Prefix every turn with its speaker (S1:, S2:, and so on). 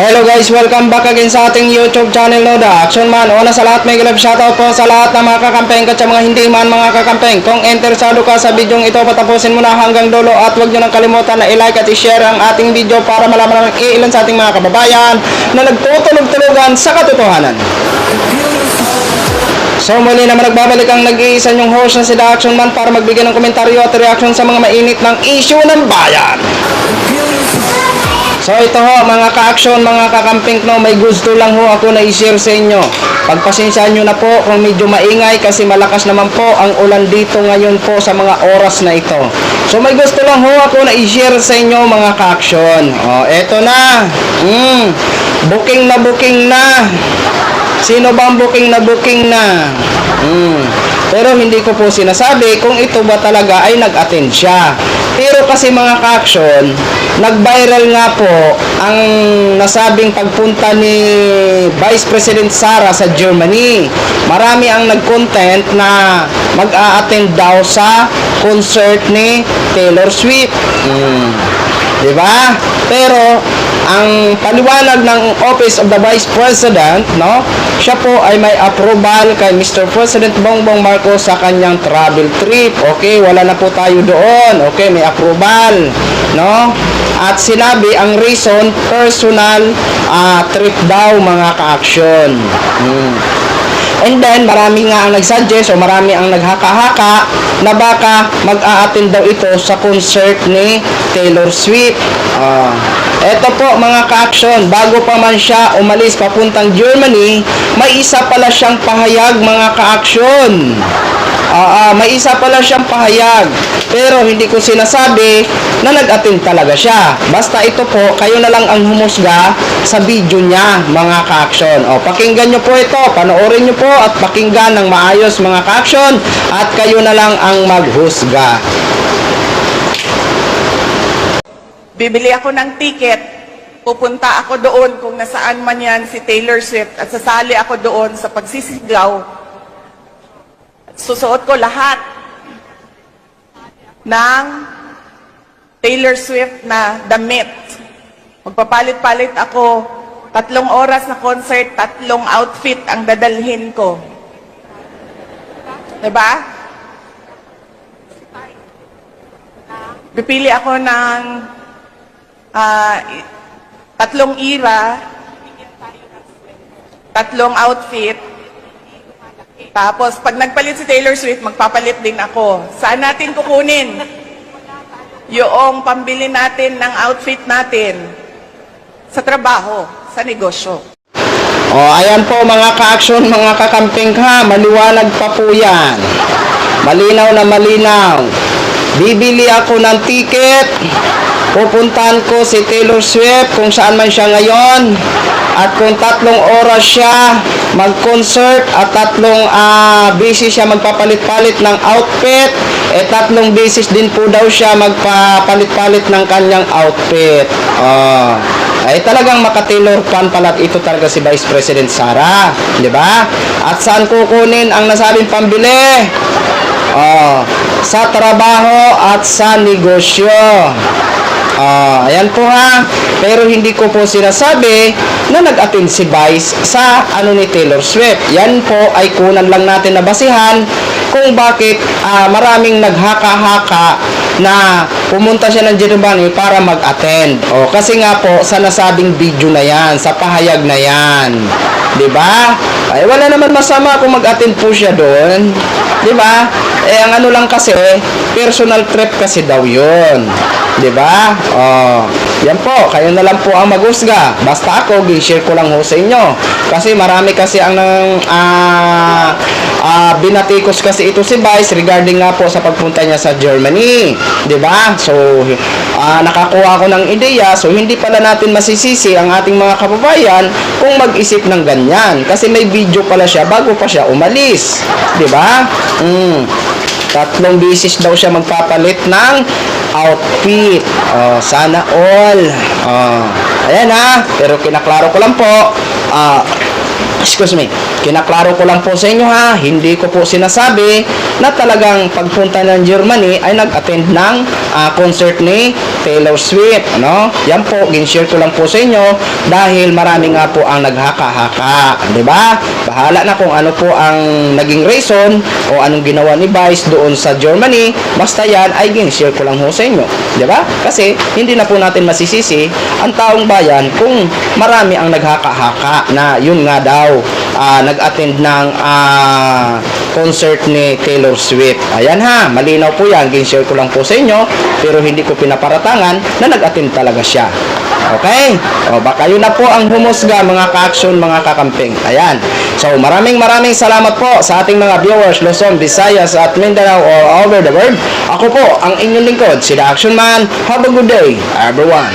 S1: Hello guys, welcome back again sa ating YouTube channel The Action Man. Una sa lahat, may love shoutout po sa lahat ng mga kakampeng at sa mga hindi man mga kakampeng. Kung interesado ka sa video ito, patapusin mo na hanggang dulo at huwag nyo nang kalimutan na i-like at i-share ang ating video para malaman ng ilan sa ating mga kababayan na nagtutulog-tulugan sa katotohanan. So muli naman nagbabalik ang nag-iisa yung host na si The Action Man para magbigay ng komentaryo at reaction sa mga mainit ng issue ng bayan. So ito ho mga ka-action, mga kakamping no, may gusto lang ho ako na i-share sa inyo. Pagpasensyahan nyo na po kung medyo maingay kasi malakas naman po ang ulan dito ngayon po sa mga oras na ito. So may gusto lang ho ako na i-share sa inyo mga ka-action. O, eto na. Mm, booking na booking na. Sino bang booking na booking na? Mm. Pero hindi ko po sinasabi kung ito ba talaga ay nag-attend siya. Pero kasi mga ka-action, nag-viral nga po ang nasabing pagpunta ni Vice President Sara sa Germany. Marami ang nag-content na mag-a-attend daw sa concert ni Taylor Swift. Mm. 'Di ba? Pero ang paliwanag ng Office of the Vice President, no? Siya po ay may approval kay Mr. President Bongbong Marcos sa kanyang travel trip. Okay, wala na po tayo doon. Okay, may approval, no? At sinabi ang reason personal ah, trip daw mga ka-action. Hmm. And then, marami nga ang nagsuggest o marami ang naghaka-haka na baka mag-a-attend daw ito sa concert ni Taylor Swift. Ah, eto po mga ka-action, bago pa man siya umalis papuntang Germany, may isa pala siyang pahayag mga ka-action. Ah, ah, may isa pala siyang pahayag. Pero hindi ko sinasabi na nag-attend talaga siya. Basta ito po, kayo na lang ang humusga sa video niya, mga ka-action. O, pakinggan nyo po ito, panoorin nyo po at pakinggan ng maayos mga ka-action at kayo na lang ang maghusga.
S2: Bibili ako ng ticket, pupunta ako doon kung nasaan man yan si Taylor Swift at sasali ako doon sa pagsisigaw. Susuot ko lahat ng Taylor Swift na damit. Magpapalit-palit ako. Tatlong oras na concert, tatlong outfit ang dadalhin ko. 'Di ba? Pipili ako ng i- tatlong ira, tatlong outfit, tapos pag nagpalit si Taylor Swift, magpapalit din ako. Saan natin kukunin? Yung pambili natin ng outfit natin sa trabaho, sa negosyo.
S1: O, ayan po mga ka-action, mga kakamping ha, maliwanag pa po yan. Malinaw na malinaw. Bibili ako ng ticket, pupuntahan ko si Taylor Swift kung saan man siya ngayon. At kung tatlong oras siya mag-concert at tatlong ah, busy siya magpapalit-palit ng outfit, eh tatlong beses din po daw siya magpapalit-palit ng kanyang outfit. Oh. Ay talagang maka-Taylor fan pala ito talaga si Vice President Sara, 'di ba? At saan kukunin ang nasabing pambili? Oh, sa trabaho at sa negosyo. Ah, ayan po ha. Pero hindi ko po sinasabi na nag-attend si Vice sa ano ni Taylor Swift. Yan po ay kunan lang natin na basihan kung bakit ah, maraming naghaka-haka na pumunta siya ng Germany para mag-attend. O, kasi nga po, sa nasabing video na yan, sa pahayag na yan. 'Di ba? Ay, wala naman masama kung mag-attend po siya doon. 'Di ba? Eh, ang ano lang kasi, personal trip kasi daw yun. 'Di ba? Oh, yan po, kayo na lang po ang maghusga. Basta ako, gi-share ko lang ho sa inyo. Kasi marami kasi ang nang ah ah, binatikos kasi ito si Vice regarding nga po sa pagpunta niya sa Germany. 'Di ba? So, ah, nakakuha ako ng ideya. So, hindi pala natin masisisi ang ating mga kababayan kung mag-isip ng ganyan. Kasi may video pala siya bago pa siya umalis. 'Di ba? Mm. Tatlong beses daw siya magpapalit ng outfit. Oh, sana all. Oh, ayan ha. Pero kinaklaro ko lang po. Ah, excuse me. Kinaklaro ko lang po sa inyo ha, hindi ko po sinasabi na talagang pagpunta ng Germany ay nag-attend ng ah, concert ni Taylor Swift. Ano? Yan po, ginshare ko lang po sa inyo dahil marami nga po ang naghaka-haka. Ba? Bahala na kung ano po ang naging reason o anong ginawa ni Vice doon sa Germany. Basta yan ay ginshare ko lang po sa inyo. Ba? Kasi hindi na po natin masisisi ang taong bayan kung marami ang naghaka-haka na yun nga daw ah, nag-attend ng ah, concert ni Taylor Swift. Ayan ha, malinaw po yan. Ginshare ko lang po sa inyo pero hindi ko pinaparatangan na nag-attend talaga siya. Okay? O baka yun na po ang humusga mga ka-action, mga kakamping. Ayan. So maraming maraming salamat po sa ating mga viewers Luzon, Visayas at Mindanao all over the world. Ako po ang inyong lingkod, si The Action Man. Have a good day, everyone.